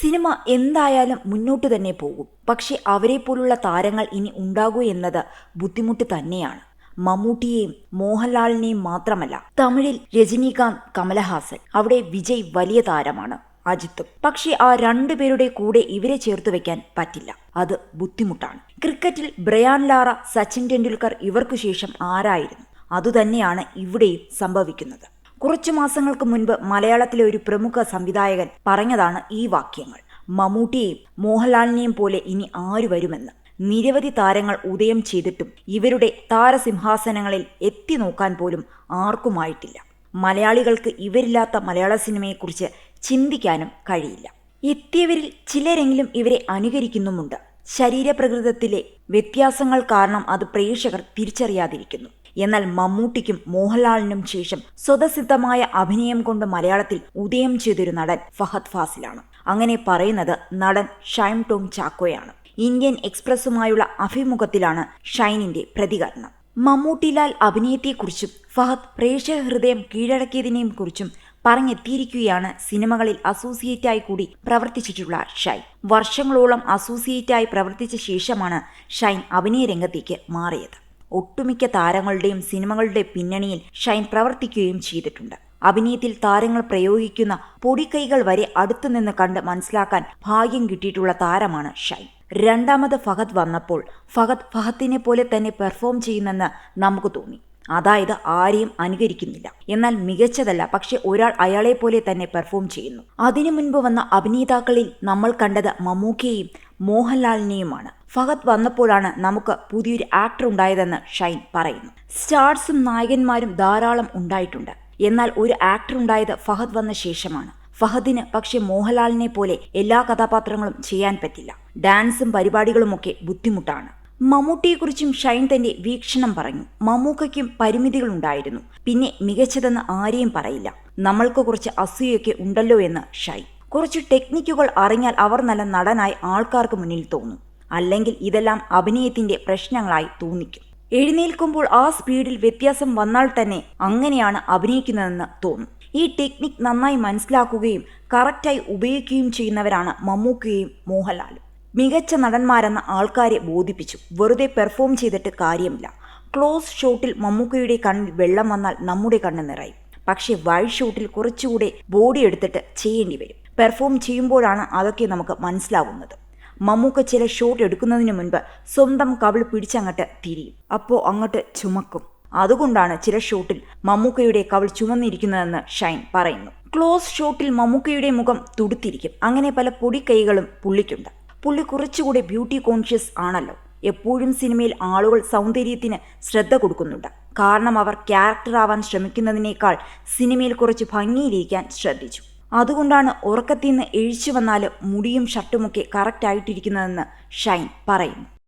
Cinema എന്തായാലും മുന്നോട്ട് തന്നെ പോകും. പക്ഷെ അവരെ പോലുള്ള താരങ്ങൾ ഇനി ഉണ്ടാകൂ എന്നത് ബുദ്ധിമുട്ട് തന്നെയാണ്. മമ്മൂട്ടിയെയും മോഹൻലാലിനെയും മാത്രമല്ല തമിഴിൽ രജനീകാന്ത് കമലഹാസൻ. അവിടെ വിജയ് വലിയ താരമാണ് അജിത്തും. പക്ഷേ ആ രണ്ടുപേരുടെ കൂടെ ഇവരെ ചേർത്ത് വെക്കാൻ പറ്റില്ല. അത് ബുദ്ധിമുട്ടാണ്. ക്രിക്കറ്റിൽ ബ്രയാൻ ലാറ സച്ചിൻ ടെണ്ടുൽക്കർ ഇവർക്കു ശേഷം ആരായിരുന്നു? അതുതന്നെയാണ് ഇവിടെയും സംഭവിക്കുന്നത്. കുറച്ചു മാസങ്ങൾക്ക് മുൻപ് മലയാളത്തിലെ ഒരു പ്രമുഖ സംവിധായകൻ പറഞ്ഞതാണ് ഈ വാക്യങ്ങൾ. മമ്മൂട്ടിയെയും മോഹൻലാലിനെയും പോലെ ഇനി ആര് വരുമെന്ന്. നിരവധി താരങ്ങൾ ഉദയം ചെയ്തിട്ടും ഇവരുടെ താരസിംഹാസനങ്ങളിൽ എത്തി നോക്കാൻ പോലും ആർക്കുമായിട്ടില്ല. മലയാളികൾക്ക് ഇവരില്ലാത്ത മലയാള സിനിമയെക്കുറിച്ച് ചിന്തിക്കാനും കഴിയില്ല. എത്തിയവരിൽ ചിലരെങ്കിലും ഇവരെ അനുകരിക്കുന്നുമുണ്ട്. ശരീരപ്രകൃതത്തിലെ വ്യത്യാസങ്ങൾ കാരണം അത് പ്രേക്ഷകർ തിരിച്ചറിയാതിരിക്കുന്നു. എന്നാൽ മമ്മൂട്ടിക്കും മോഹൻലാലിനും ശേഷം സ്വതസിദ്ധമായ അഭിനയം കൊണ്ട് മലയാളത്തിൽ ഉദയം ചെയ്തൊരു നടൻ ഫഹദ് ഫാസിലാണ്. അങ്ങനെ പറയുന്നത് നടൻ ഷൈം ടോം ചാക്കോയാണ്. ഇന്ത്യൻ എക്സ്പ്രസുമായുള്ള അഭിമുഖത്തിലാണ് ഷൈനിന്റെ പ്രതികരണം. മമ്മൂട്ടിലാൽ അഭിനയത്തെക്കുറിച്ചും ഫഹദ് പ്രേക്ഷക ഹൃദയം കീഴടക്കിയതിനെയും കുറിച്ചും പറഞ്ഞെത്തിയിരിക്കുകയാണ് സിനിമകളിൽ അസോസിയേറ്റായി കൂടി പ്രവർത്തിച്ചിട്ടുള്ള ഷൈൻ. വർഷങ്ങളോളം അസോസിയേറ്റായി പ്രവർത്തിച്ച ശേഷമാണ് ഷൈൻ അഭിനയ രംഗത്തേക്ക് മാറിയത്. ഒട്ടുമിക്ക താരങ്ങളുടെയും സിനിമകളുടെ പിന്നണിയിൽ ഷൈൻ പ്രവർത്തിക്കുകയും ചെയ്തിട്ടുണ്ട്. അഭിനയത്തിൽ താരങ്ങൾ പ്രയോഗിക്കുന്ന പൊടിക്കൈകൾ വരെ അടുത്തുനിന്ന് കണ്ട് മനസ്സിലാക്കാൻ ഭാഗ്യം കിട്ടിയിട്ടുള്ള താരമാണ് ഷൈൻ. രണ്ടാമത് ഫഹദ് വന്നപ്പോൾ ഫഹദ് ഫഹദിനെ പോലെ തന്നെ പെർഫോം ചെയ്യുന്നെന്ന് നമുക്ക് തോന്നി. അതായത് ആരെയും അനുകരിക്കുന്നില്ല. എന്നാൽ മികച്ചതല്ല പക്ഷെ ഒരാൾ അയാളെ പോലെ തന്നെ പെർഫോം ചെയ്യുന്നു. അതിനു മുൻപ് വന്ന അഭിനേതാക്കളിൽ നമ്മൾ കണ്ടത് മമ്മൂക്കയെയും മോഹൻലാലിനെയുമാണ്. ഫഹദ് വന്നപ്പോഴാണ് നമുക്ക് പുതിയൊരു ആക്ടർ ഉണ്ടായതെന്ന് ഷൈൻ പറയുന്നു. സ്റ്റാർസും നായകന്മാരും ധാരാളം ഉണ്ടായിട്ടുണ്ട്. എന്നാൽ ഒരു ആക്ടർ ഉണ്ടായത് ഫഹദ് വന്ന ശേഷമാണ്. ഫഹദിന് പക്ഷെ മോഹൻലാലിനെ പോലെ എല്ലാ കഥാപാത്രങ്ങളും ചെയ്യാൻ പറ്റില്ല. ഡാൻസും പരിപാടികളുമൊക്കെ ബുദ്ധിമുട്ടാണ്. മമ്മൂട്ടിയെക്കുറിച്ചും ഷൈൻ തന്റെ വീക്ഷണം പറഞ്ഞു. മമ്മൂക്കയ്ക്കും പരിമിതികളുണ്ടായിരുന്നു. പിന്നെ മികച്ചതെന്ന് ആരെയും പറയില്ല. നമ്മൾക്ക് കുറച്ച് അസൂയൊക്കെ ഉണ്ടല്ലോ എന്ന് ഷൈൻ. കുറച്ച് ടെക്നിക്കുകൾ അറിഞ്ഞാൽ അവർ നല്ല നടനായി ആൾക്കാർക്ക് മുന്നിൽ തോന്നും. അല്ലെങ്കിൽ ഇതെല്ലാം അഭിനയത്തിന്റെ പ്രശ്നങ്ങളായി തോന്നിക്കും. എഴുന്നേൽക്കുമ്പോൾ ആ സ്പീഡിൽ വ്യത്യാസം വന്നാൽ തന്നെ അങ്ങനെയാണ് അഭിനയിക്കുന്നതെന്ന് തോന്നും. ഈ ടെക്നിക് നന്നായി മനസ്സിലാക്കുകയും കറക്റ്റായി ഉപയോഗിക്കുകയും ചെയ്യുന്നവരാണ് മമ്മൂക്കയും മോഹൻലാലും. മികച്ച നടന്മാരെന്ന ആൾക്കാരെ ബോധിപ്പിച്ചു. വെറുതെ പെർഫോം ചെയ്തിട്ട് കാര്യമില്ല. ക്ലോസ് ഷോട്ടിൽ മമ്മൂക്കയുടെ കണ്ണിൽ വെള്ളം വന്നാൽ നമ്മുടെ കണ്ണ് നിറയും. പക്ഷേ വൈഡ് ഷോട്ടിൽ കുറച്ചുകൂടെ ബോഡി എടുത്തിട്ട് ചെയ്യേണ്ടി വരും. പെർഫോം ചെയ്യുമ്പോഴാണ് അതൊക്കെ നമുക്ക് മനസ്സിലാവുന്നത്. മമ്മൂക്ക ചില ഷോട്ട് എടുക്കുന്നതിന് മുൻപ് സ്വന്തം കവിൾ പിടിച്ചങ്ങട്ട് തിരിയും. അപ്പോൾ അങ്ങോട്ട് ചുമക്കും. അതുകൊണ്ടാണ് ചില ഷോട്ടിൽ മമ്മൂക്കയുടെ കവിൾ ചുമന്നിരിക്കുന്നതെന്ന് ഷൈൻ പറയുന്നു. ക്ലോസ് ഷോട്ടിൽ മമ്മൂക്കയുടെ മുഖം തുടുത്തിരിക്കും. അങ്ങനെ പല പൊടിക്കൈകളും പുള്ളിക്കുണ്ട്. പുള്ളി കുറച്ചുകൂടെ ബ്യൂട്ടി കോൺഷ്യസ് ആണല്ലോ. എപ്പോഴും സിനിമയിൽ ആളുകൾ സൗന്ദര്യത്തിന് ശ്രദ്ധ കൊടുക്കുന്നുണ്ട്. കാരണം അവർ ക്യാരക്ടർ ആവാൻ ശ്രമിക്കുന്നതിനേക്കാൾ സിനിമയിൽ കുറച്ച് ഭംഗിയിലിരിക്കാൻ ശ്രദ്ധിച്ചു. അതുകൊണ്ടാണ് ഉറക്കത്തിൽ നിന്ന് എഴിച്ചു വന്നാൽ മുടിയും ഷർട്ടുമൊക്കെ കറക്റ്റായിട്ടിരിക്കുന്നതെന്ന് ഷൈൻ പറയുന്നു.